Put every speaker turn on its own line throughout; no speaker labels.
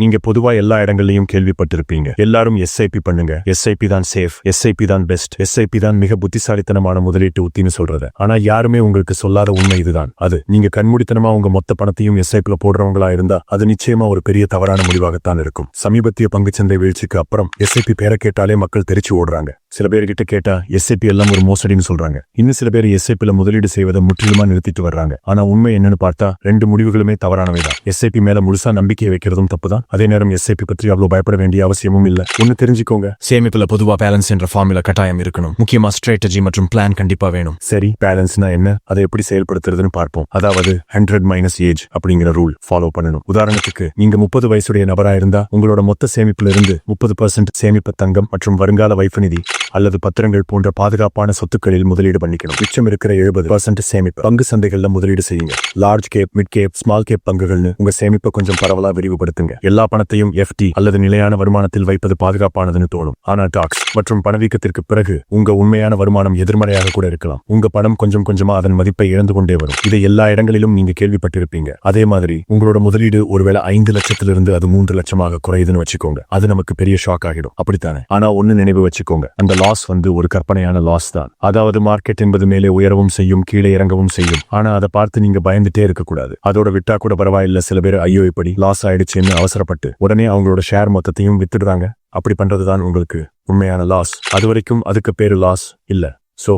நீங்க பொதுவா எல்லா இடங்கள்லயும் கேள்விப்பட்டிருப்பீங்க. எல்லாரும் எஸ்ஐபி பண்ணுங்க. எஸ்ஐபி தான் சேஃப் எஸ்ஐபி தான் பெஸ்ட் எஸ்ஐபி தான் மிக புத்திசாலித்தனமான முதலீட்டு உத்தின்னு சொல்றது. ஆனா யாருமே உங்களுக்கு சொல்லாத உண்மை இதுதான். அது நீங்க கண்மூடித்தனமா உங்க மொத்த பணத்தையும் எஸ்ஐபில போடுறவங்களா இருந்தா அது நிச்சயமா ஒரு பெரிய தவறான முடிவாகத்தான் இருக்கும். சமீபத்திய பங்குச்சந்தை வீழ்ச்சிக்கு அப்புறம் எஸ்ஐபி பேரை கேட்டாலே மக்கள் தெரிச்சு ஓடுறாங்க. சில பேர்கிட்ட கேட்டா எஸ்ஐபி எல்லாம் ஒரு மோசடின்னு சொல்றாங்க. இன்னும் சில பேர் எஸ்ஐபில முதலீடு செய்வதை முற்றிலுமா நிறுத்திட்டு வர்றாங்க. ஆனா உண்மை என்னன்னு பார்த்தா ரெண்டு முடிவுகளுமே தவறானவை தான். எஸ்ஐபி மேல முழுசா நம்பிக்கை வைக்கிறதும் தப்புதான் அதே நேரம் எஸ்ஐபி பற்றி அவ்வளவு பயப்பட வேண்டிய அவசியமும் இல்ல. ஒன்னு தெரிஞ்சுக்கோங்க.
சேமிப்புல பொதுவா பேலன்ஸ் என்ற ஃபார்முலா கட்டாயம் இருக்கணும். முக்கியமா ஸ்ட்ராட்டஜி மற்றும் பிளான் கண்டிப்பா வேணும்.
சரி பேலன்ஸ்னா என்ன? அதை எப்படி செயல்படுத்துறதுன்னு பார்ப்போம். அதாவது ஹண்ட்ரட் மைனஸ் ஏஜ் அப்படிங்கிற ரூல் ஃபாலோ பண்ணணும். உதாரணத்துக்கு நீங்க முப்பது வயசுடைய நபரா இருந்தா உங்களோட மொத்த சேமிப்புல இருந்து முப்பது பர்சன்ட் சேமிப்பு தங்கம் மற்றும் வருங்கால வைப்பு நிதி அல்லது பத்திரங்கள் போன்ற பாதுகாப்பான சொத்துக்களில் முதலீடு பண்ணிக்கணும். மிச்சம் இருக்கிற எழுபது பர்சன்ட் சேமிப்பு. பங்கு சந்தைகள்ல முதலீடு செய்யுங்க. Large cap mid cap small cap பங்குகள்னு உங்க சேமிப்பை கொஞ்சம் பரவலா விரிவுபடுத்துங்க. எல்லா பணத்தையும் எஃப்டி அல்லது நிலையான வருமானத்தில் வைப்பது பாதுகாப்பானதுன்னு தோணும். ஆனா டாக்ஸ் மற்றும் பணவீக்கத்திற்கு பிறகு உங்க உண்மையான வருமானம் எதிர்மறையாக கூட இருக்கலாம். உங்க பணம் கொஞ்சம் கொஞ்சமா அதன் மதிப்பை இழந்து கொண்டே வரும். இதை எல்லா இடங்களிலும் நீங்க கேள்விப்பட்டிருப்பீங்க. அதே மாதிரி உங்களோட முதலீடு ஒருவேளை ஐந்து லட்சத்திலிருந்து அது மூன்று லட்சமாக குறையுதுன்னு வச்சுக்கோங்க. அது நமக்கு பெரிய ஷாக் ஆகிடும். அப்படித்தானே? ஆனா ஒன்னு நினைவு வச்சுக்கோங்க. அந்த லாஸ் வந்து ஒரு கற்பனையான லாஸ் தான். அதாவது மார்க்கெட் என்பது மேலே உயரவும் செய்யும் கீழே இறங்கவும் செய்யும். ஆனா அதை பார்த்து நீங்க பயந்துட்டே இருக்கக்கூடாது. அதோட விட்டா கூட பரவாயில்ல சில பேர் ஐயோ இப்படி லாஸ் ஆயிடுச்சுன்னு அவசரப்பட்டு. உடனே அவங்களோட ஷேர் மொத்தத்தையும் வித்துடுறாங்க. அப்படி பண்றதுதான் உங்களுக்கு உண்மையான லாஸ் அது வரைக்கும் அதுக்கு பேரு லாஸ் இல்ல. சோ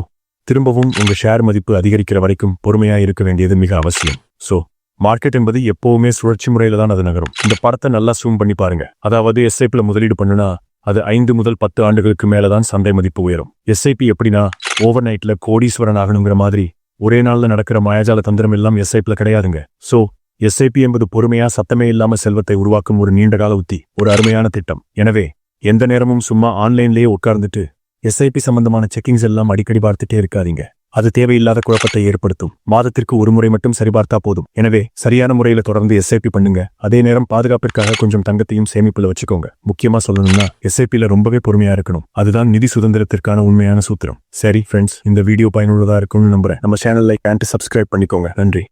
திரும்பவும் உங்க ஷேர் மதிப்பு அதிகரிக்கிற வரைக்கும் பொறுமையா இருக்க வேண்டியது மிக அவசியம். சோ மார்க்கெட் என்பது எப்பவுமே சுழற்சி முறையில தான் அது நகரும். இந்த படத்தை நல்லா சூம் பண்ணி பாருங்க. அதாவது எஸ்ஐபில முதலீடு பண்ணுனா அது ஐந்து முதல் பத்து ஆண்டுகளுக்கு மேலதான் சந்தை மதிப்பு உயரும். எஸ்ஐபி எப்படின்னா ஓவர் நைட்ல கோடீஸ்வரன் ஆகணுங்கிற மாதிரி ஒரே நாள்ல நடக்கிற மாயாஜால தந்திரம் எல்லாம் எஸ்ஐபில கிடையாதுங்க. சோ எஸ்ஐபி என்பது பொறுமையா சத்தமே இல்லாம செல்வத்தை உருவாக்கும் ஒரு நீண்டகால உத்தி ஒரு அருமையான திட்டம். எனவே எந்த நேரமும் சும்மா ஆன்லைன்லயே உட்கார்ந்துட்டு எஸ்ஐபி சம்பந்தமான செக்கிங்ஸ் எல்லாம் அடிக்கடி பார்த்துட்டே இருக்காதீங்க. அது தேவையில்லாத குழப்பத்தை ஏற்படுத்தும். மாதத்திற்கு ஒரு முறை மட்டும் சரிபார்த்தா போதும். எனவே சரியான முறையில தொடர்ந்து எஸ்ஐபி பண்ணுங்க. அதே நேரம் பாதுகாப்பிற்காக கொஞ்சம் தங்கத்தையும் சேமிப்புல வச்சுக்கோங்க. முக்கியமா சொல்லணும்னா எஸ்ஐபில ரொம்பவே பொறுமையா இருக்கணும். அதுதான் நிதி சுதந்திரத்திற்கான உண்மையான சூத்திரம். சரி ஃப்ரெண்ட்ஸ் இந்த வீடியோ பயனுள்ளதா இருக்கும்னு நம்புறேன். நம்ம சேனல் லைக் அண்ட் சப்ஸ்கிரைப் பண்ணிக்கோங்க. நன்றி.